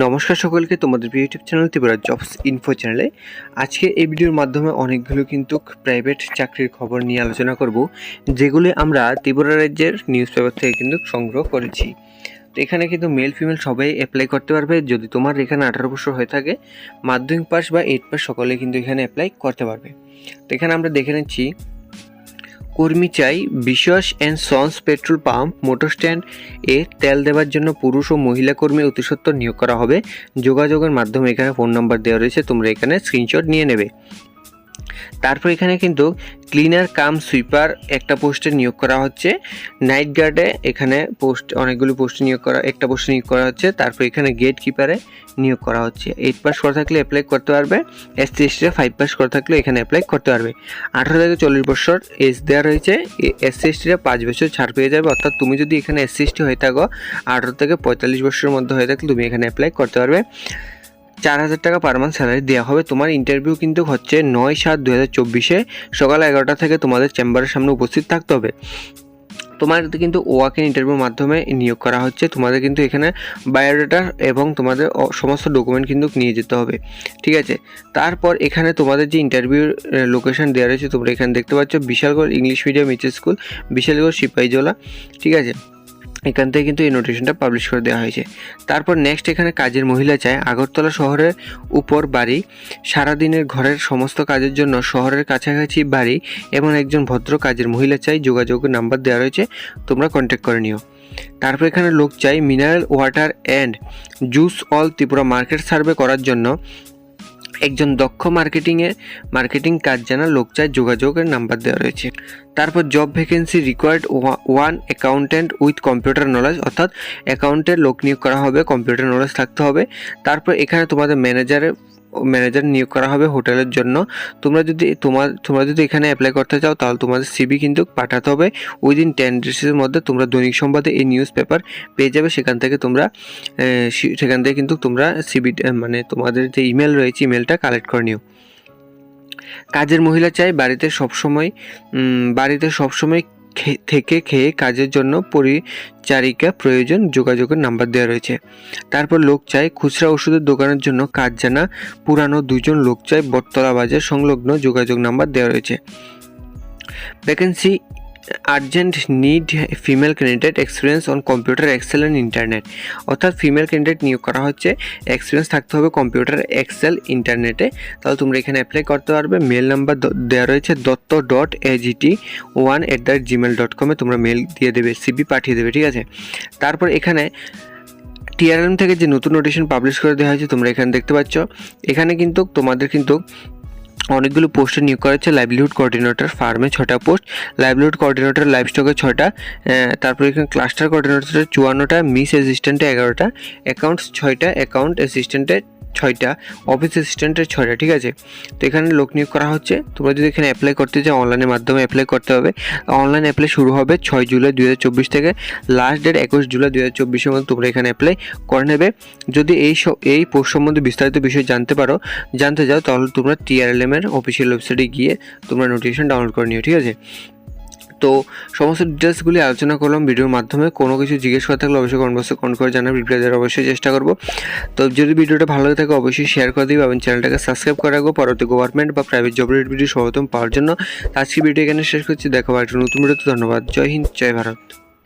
নমস্কার সকলকে তোমাদের YouTube channel Tripura jobs info চ্যানেলে আজকে এই ভিডিওর মাধ্যমে অনেকগুলো কিন্তু প্রাইভেট চাকরির খবর নিয়ে আলোচনা করব, যেগুলি আমরা ত্রিপুরা রাজ্যের নিউজ পেপার থেকে কিন্তু সংগ্রহ করেছি। তো এখানে কিন্তু মেল ফিমেল সবাই অ্যাপ্লাই করতে পারবে। যদি তোমার এখানে আঠারো বছর হয়ে থাকে, মাধ্যমিক পাস বা এইট পাস সকলে কিন্তু এখানে অ্যাপ্লাই করতে পারবে। তো এখানে আমরা দেখে নিচ্ছি কর্মী চাই Biswas and sons petrol pump motor stand এ তেল দেওয়ার জন্য পুরুষ ও মহিলা কর্মী অতিসত্ত্ব নিয়োগ করা হবে। যোগাযোগের মাধ্যমে এখানে ফোন নাম্বার দেওয়া রয়েছে, তোমরা এখানে স্ক্রিনশট নিয়ে নেবে। তারপর এখানে কিন্তু ক্লিনার কাম সুইপার একটা পোস্টে নিয়োগ করা হচ্ছে। নাইট গার্ডে এখানে পোস্ট অনেকগুলো পোস্টে নিয়োগ করা, একটা পোস্টে নিয়োগ করা হচ্ছে। তারপর এখানে গেট কিপারে নিয়োগ করা হচ্ছে। এইট পাস করা থাকলে অ্যাপ্লাই করতে পারবে। S C S five pass করা থাকলে এখানে অ্যাপ্লাই করতে পারবে। আঠারো থেকে চল্লিশ বছর এজ দেওয়া রয়েছে। এস সি এসটিরা পাঁচ বছর ছাড় পেয়ে যাবে। অর্থাৎ তুমি যদি এখানে এস সি এসটি হয়ে থাকো, আঠারো থেকে পঁয়তাল্লিশ বছরের মধ্যে হয়ে থাকলে তুমি এখানে অ্যাপ্লাই করতে পারবে। চার হাজার টাকা পার মান্থ স্যালারি দেওয়া হবে। তোমার ইন্টারভিউ কিন্তু হচ্ছে নয় সাত দু হাজার চব্বিশে সকাল এগারোটা থেকে তোমাদের চেম্বারের সামনে উপস্থিত থাকতে হবে। তোমার কিন্তু ওয়াক ইন ইন্টারভিউর মাধ্যমে নিয়োগ করা হচ্ছে। তোমাদের কিন্তু এখানে বায়োডাটা এবং তোমাদের সমস্ত ডকুমেন্ট কিন্তু নিয়ে যেতে হবে। ঠিক আছে? তারপর এখানে তোমাদের যে ইন্টারভিউর লোকেশন দেওয়া রয়েছে, তোমরা এখানে দেখতে পাচ্ছ Bishalgarh English medium H school Bishalgarh Sepahijala. ঠিক আছে? এখান থেকে কিন্তু এই নোটিশনটা পাবলিশ করে দেওয়া হয়েছে। তারপর নেক্সট এখানে কাজের মহিলা চায়। আগরতলা শহরের উপর বাড়ি, সারাদিনের ঘরের সমস্ত কাজের জন্য শহরের কাছাকাছি বাড়ি এবং একজন ভদ্র কাজের মহিলা চাই যোগাযোগের নাম্বার দেওয়া রয়েছে, তোমরা কন্ট্যাক্ট করে নিও। তারপর এখানে লোক চাই mineral water and juice all Tripura market survey করার জন্য একজন দক্ষ মার্কেটিংয়ে, মার্কেটিং কাজ জানা লোক চায় যোগাযোগের নাম্বার দেওয়া রয়েছে। তারপর job vacancy required one accountant with computer knowledge অর্থাৎ অ্যাকাউন্টের লোক নিয়োগ করা হবে কম্পিউটার নলেজ থাকতে হবে। তারপর এখানে তোমাদের ম্যানেজারের ম্যানেজার নিয়োগ করা হবে হোটেলের জন্য। তোমরা যদি তোমার, তোমরা যদি এখানে অ্যাপ্লাই করতে চাও, তাহলে তোমাদের সিবি কিন্তু পাঠাতে হবে। উইদিন টেন ডেজের মধ্যে তোমরা দৈনিক সংবাদে এই নিউজ পেপার পেয়ে যাবে। সেখান থেকে তোমরা সেখান থেকে কিন্তু তোমরা সিবি মানে তোমাদের যে ইমেল রয়েছে ইমেলটা কালেক্ট করে নিও। কাজের মহিলা চাই, বাড়িতে সবসময় বাড়িতে সবসময় থেকে খেয়ে কাজের জন্য পরিচারিকা প্রয়োজন যোগাযোগের নাম্বার দেওয়া রয়েছে। তারপর লোক চাই খুচরা ওষুধের দোকানের জন্য কাজ জানা পুরানো দুজন লোক চাই বটতলা বাজার সংলগ্ন যোগাযোগ নাম্বার দেওয়া রয়েছে। Vacancy urgent need female candidate experience on computer Excel and internet অর্থাৎ ফিমেল ক্যান্ডিডেট নিয়োগ করা হচ্ছে এক্সপিরিয়েন্স থাকতে হবে কম্পিউটার এক্সেল ইন্টারনেটে তাহলে তোমরা এখানে অ্যাপ্লাই করতে পারবে মেল নাম্বার দেওয়া রয়েছে Dutta dot AGT one at the Gmail dot কমে তোমরা মেল দিয়ে দেবে সিবি পাঠিয়ে দেবে, ঠিক আছে? তারপর এখানে টিআরএম থেকে যে নতুন নোটিশন পাবলিশ করে দেওয়া হয়েছে, তোমরা এখানে দেখতে পাচ্ছ। এখানে কিন্তু তোমাদের কিন্তু অনেকগুলো পোস্টে নিয়োগ করা হচ্ছে লাইভলিহুড কোঅর্ডিনেটর ফার্মে ছটা পোস্ট লাইভলিহুড কোঅর্ডিনেটর লাইভ স্টকে ছটা তারপরে এখানে ক্লাস্টার কোঅর্ডিনেটর চুয়ান্নটা মিস অ্যাসিস্ট্যান্টে এগারোটা অ্যাকাউন্টস ছয়টা অ্যাকাউন্ট অ্যাসিস্ট্যান্টে ছয়টা অফিস অ্যাসিস্ট্যান্টের ছয়টা, ঠিক আছে? তো এখানে লোক নিয়োগ করা হচ্ছে। তোমরা যদি এখানে অ্যাপ্লাই করতে চাও অনলাইনের মাধ্যমে অ্যাপ্লাই করতে হবে। অনলাইন অ্যাপ্লাই শুরু হবে ছয় জুলাই দু হাজার চব্বিশ থেকে। লাস্ট ডেট একুশ জুলাই দু হাজার চব্বিশের মধ্যে তোমরা এখানে অ্যাপ্লাই করে নেবে। যদি এই সব এই পোস্ট সম্বন্ধে বিস্তারিত বিষয় জানতে পারো, জানতে চাও, তাহলে তোমরা টিআরএলএম এর অফিসিয়াল ওয়েবসাইটে গিয়ে তোমরা নোটিফিকেশন ডাউনলোড করে নিও, ঠিক আছে? তো সমস্ত ডিটেলসগুলি আলোচনা করলাম ভিডিওর মাধ্যমে। কোনো কিছু জিজ্ঞেস করা থাকলে অবশ্যই কমেন্ট বক্সে কমেন্ট করে জানাবেন রিপ্লাই দেওয়ার অবশ্যই চেষ্টা করব। তো যদি ভিডিওটা ভালো লাগে থাকে অবশ্যই শেয়ার করে দিবে এবং চ্যানেলটাকে সাবস্ক্রাইব করে রাখব পরবর্তী গভর্নমেন্ট বা প্রাইভেট জব রেট ভিডিও সর্বোত্তম পাওয়ার জন্য। আজকে ভিডিও এখানে শেষ করছি। দেখো একটা নতুন ভিডিওতে ধন্যবাদ। জয় হিন্দ, জয় ভারত।